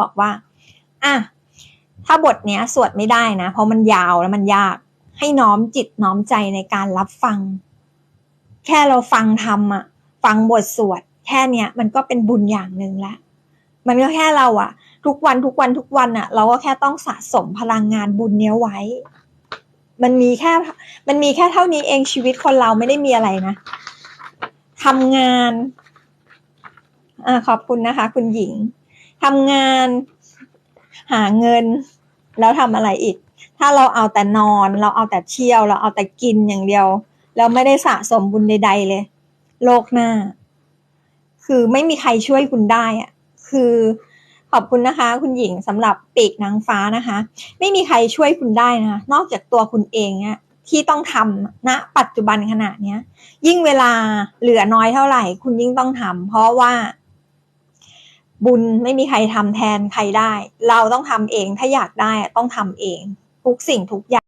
บอกว่า อะ ถ้าบทเนี้ย สวดไม่ได้นะ เพราะมันยาวแล้วมันยาก ให้น้อมจิตน้อมใจในการรับฟัง แค่เราฟังทำอะฟังบทสวด แค่เนี้ยมันก็เป็นบุญอย่างหนึ่งละ มันก็แค่เราอะทุกวันทุกวันทุกวันอะเราก็แค่ต้องสะสมพลังงานบุญเนี้ยไว้ มันมีแค่ มันมีแค่เท่านี้เองชีวิตคนเราไม่ได้มีอะไรนะทำงานอ่าขอบคุณนะคะ คุณหญิง ทำงาน หาเงิน แล้วทำอะไรอีก ถ้าเราเอาแต่นอน เราเอาแต่เที่ยว เราเอาแต่กินอย่างเดียว แล้วไม่ได้สะสมบุญใด ๆ เลย โลกหน้า คือไม่มีใครช่วยคุณได้อะคือขอบคุณนะคะ คุณหญิงสำหรับปีกนางฟ้านะคะ ไม่มีใครช่วยคุณได้นะนอกจากตัวคุณเองเนี่ยที่ต้องทำณปัจจุบันขณะเนี้ย ยิ่งเวลาเหลือน้อยเท่าไหร่ คุณยิ่งต้องทำเพราะว่า บุญไม่มีใครทำแทนใครได้ เราต้องทำเองถ้าอยากได้ต้องทำเอง ทุกสิ่งทุกอย่าง